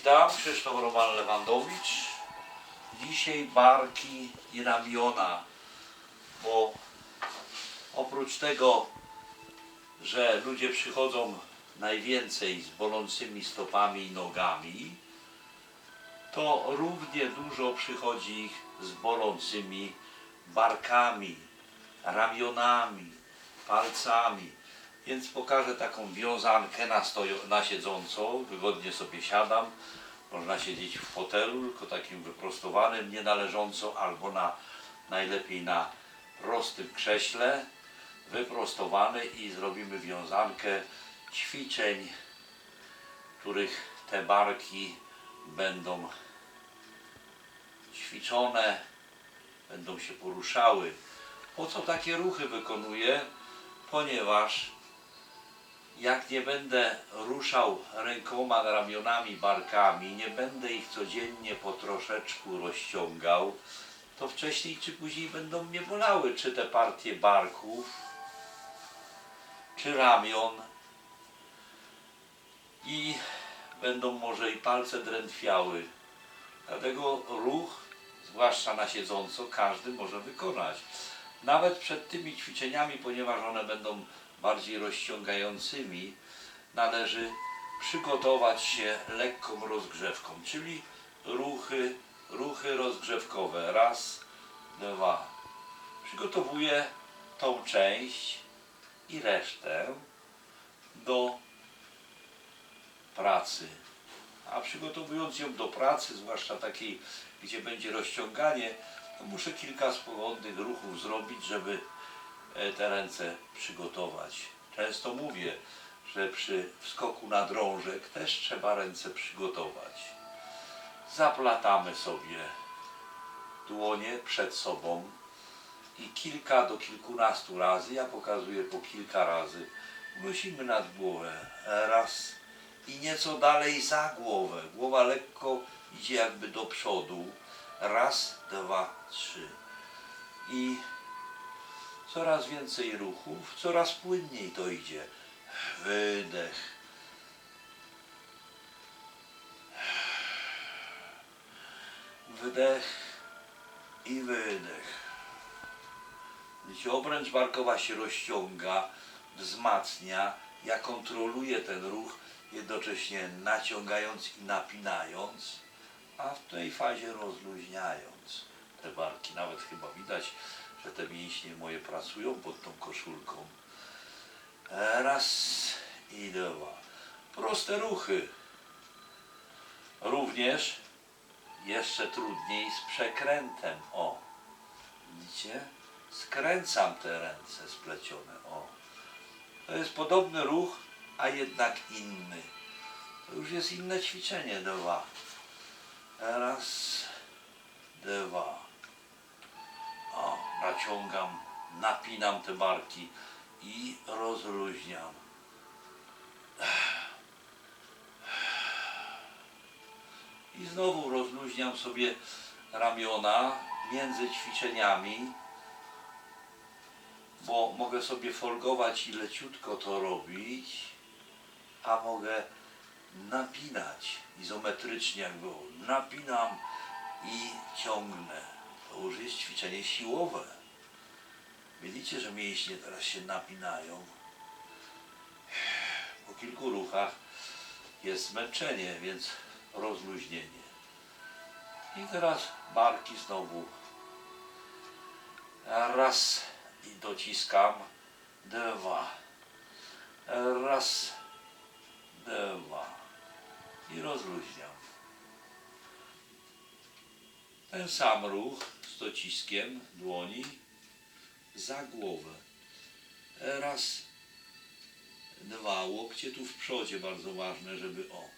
witam, Krzysztof Roman Lewandowicz. Dzisiaj barki i ramiona, bo oprócz tego, że ludzie przychodzą najwięcej z bolącymi stopami i nogami, to równie dużo przychodzi ich z bolącymi barkami, ramionami, palcami. Więc pokażę taką wiązankę na, stojo, na siedzącą, wygodnie sobie siadam. Można siedzieć w fotelu, tylko takim wyprostowanym, nie należąco, albo na, najlepiej na prostym krześle, wyprostowany i zrobimy wiązankę ćwiczeń, których te barki będą ćwiczone, będą się poruszały. Po co takie ruchy wykonuję? Ponieważ jak nie będę ruszał rękoma, ramionami, barkami, nie będę ich codziennie po troszeczku rozciągał, to wcześniej czy później będą mnie bolały, czy te partie barków, czy ramion i będą może i palce drętwiały. Dlatego ruch, zwłaszcza na siedząco, każdy może wykonać. Nawet przed tymi ćwiczeniami, ponieważ one będą bardziej rozciągającymi, należy przygotować się lekką rozgrzewką, czyli ruchy, ruchy rozgrzewkowe. Raz, dwa. Przygotowuję tą część i resztę do pracy. A przygotowując ją do pracy, zwłaszcza takiej, gdzie będzie rozciąganie, muszę kilka swobodnych ruchów zrobić, żeby te ręce przygotować. Często mówię, że przy wskoku na drążek też trzeba ręce przygotować. Zaplatamy sobie dłonie przed sobą i kilka do kilkunastu razy, ja pokazuję po kilka razy, unosimy nad głowę. Raz i nieco dalej za głowę. Głowa lekko idzie jakby do przodu. Raz, dwa, trzy. I coraz więcej ruchów, coraz płynniej to idzie. Wydech. Wydech i wydech. Widzicie, obręcz barkowa się rozciąga, wzmacnia. Ja kontroluję ten ruch, jednocześnie naciągając i napinając, a w tej fazie rozluźniając te barki. Nawet chyba widać, że te mięśnie moje pracują pod tą koszulką. Raz i dwa. Proste ruchy. Również jeszcze trudniej z przekrętem. O, widzicie? Skręcam te ręce splecione. O. To jest podobny ruch, a jednak inny. To już jest inne ćwiczenie. Dwa. Raz, naciągam, napinam te barki i rozluźniam. I znowu rozluźniam sobie ramiona między ćwiczeniami bo mogę sobie folgować i leciutko to robić, a mogę napinać izometrycznie, jak. Napinam i ciągnę. To już jest ćwiczenie siłowe. Widzicie, że mięśnie teraz się napinają. Po kilku ruchach jest zmęczenie, więc rozluźnienie. I teraz barki znowu. Raz i dociskam. Dwa. Raz. Dwa. I rozluźniam. Ten sam ruch z dociskiem dłoni za głowę. Raz. Dwa. Łokcie tu w przodzie bardzo ważne, żeby o,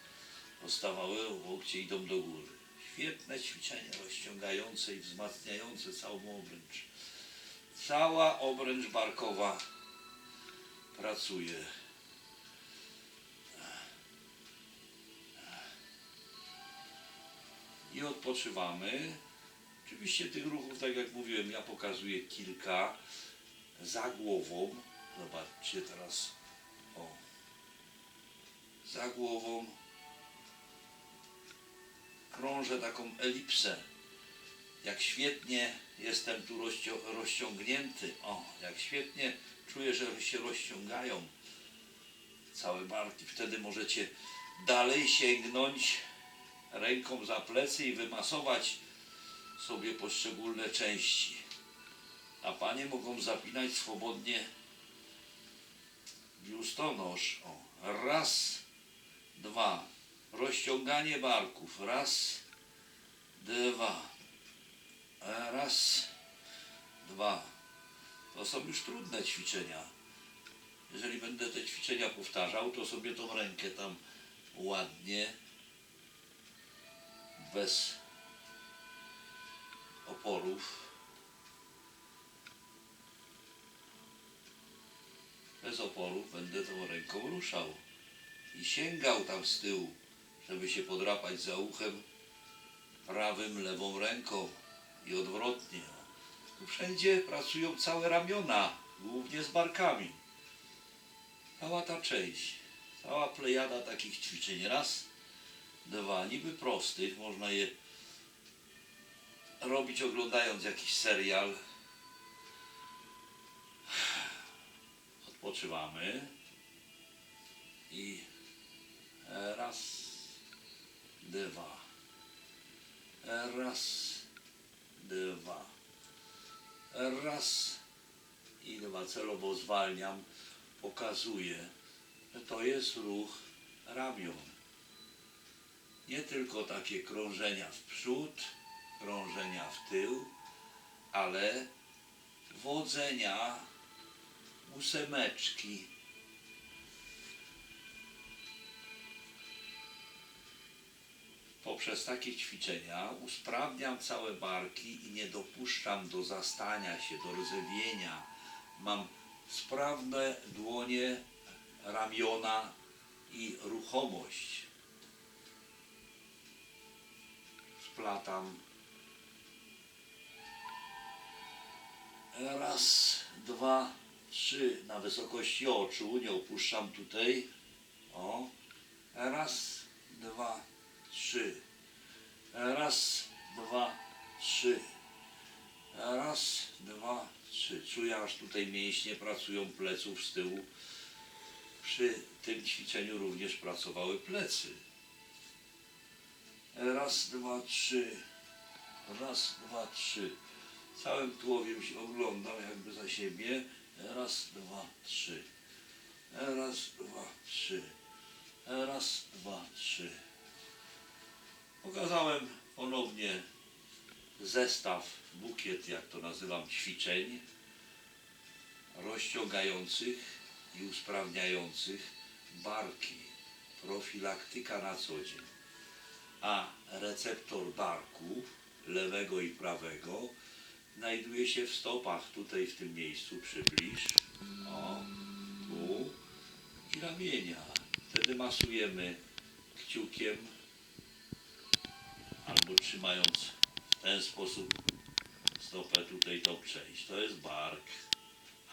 postawały, łokcie idą do góry. Świetne ćwiczenie rozciągające i wzmacniające całą obręcz. Cała obręcz barkowa pracuje. I odpoczywamy. Oczywiście tych ruchów, tak jak mówiłem, ja pokazuję kilka za głową. Zobaczcie teraz. O. Za głową krążę taką elipsę. Jak świetnie jestem tu rozciągnięty. O, jak świetnie czuję, że się rozciągają całe barki. Wtedy możecie dalej sięgnąć ręką za plecy i wymasować sobie poszczególne części. A panie mogą zapinać swobodnie biustonosz. O, raz, dwa. Rozciąganie barków. Raz, dwa. E, Raz, dwa. To są już trudne ćwiczenia. Jeżeli będę te ćwiczenia powtarzał, to sobie tą rękę tam ładnie, bez oporów, bez oporów będę tą ręką ruszał i sięgał tam z tyłu, żeby się podrapać za uchem prawym, lewą ręką i odwrotnie. Tu wszędzie pracują całe ramiona, głównie z barkami. Cała ta część, cała plejada takich ćwiczeń. Raz, dwa, niby prostych, można je robić oglądając jakiś serial. Odpoczywamy i raz, dwa, raz, dwa, raz i dwa. Celowo zwalniam, pokazuję, że to jest ruch ramion. Nie tylko takie krążenia w przód, krążenia w tył, ale wodzenia ósemeczki. Poprzez takie ćwiczenia usprawniam całe barki i nie dopuszczam do zastania się, do rzewienia. Mam sprawne dłonie, ramiona i ruchomość. Splatam. Raz, dwa, trzy na wysokości oczu. Nie opuszczam tutaj. O. Raz, dwa, trzy. Raz, dwa, trzy. Raz, dwa, trzy. Czuję aż tutaj mięśnie pracują pleców z tyłu. Przy tym ćwiczeniu również pracowały plecy. Raz, dwa, trzy. Raz, dwa, trzy. Całym tułowiem się oglądam jakby za siebie. Raz, dwa, trzy. Raz, dwa, trzy. Raz, dwa, trzy. Pokazałem ponownie zestaw, bukiet, jak to nazywam, ćwiczeń rozciągających i usprawniających barki. Profilaktyka na co dzień. A receptor barków lewego i prawego znajduje się w stopach, tutaj w tym miejscu przybliż. O, tu i ramienia. Wtedy masujemy kciukiem albo trzymając w ten sposób stopę tutaj tą część. To jest bark,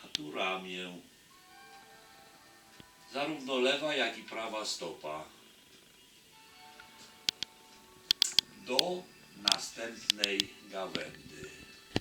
a tu ramię. Zarówno lewa, jak i prawa stopa. Do następnej gawędy.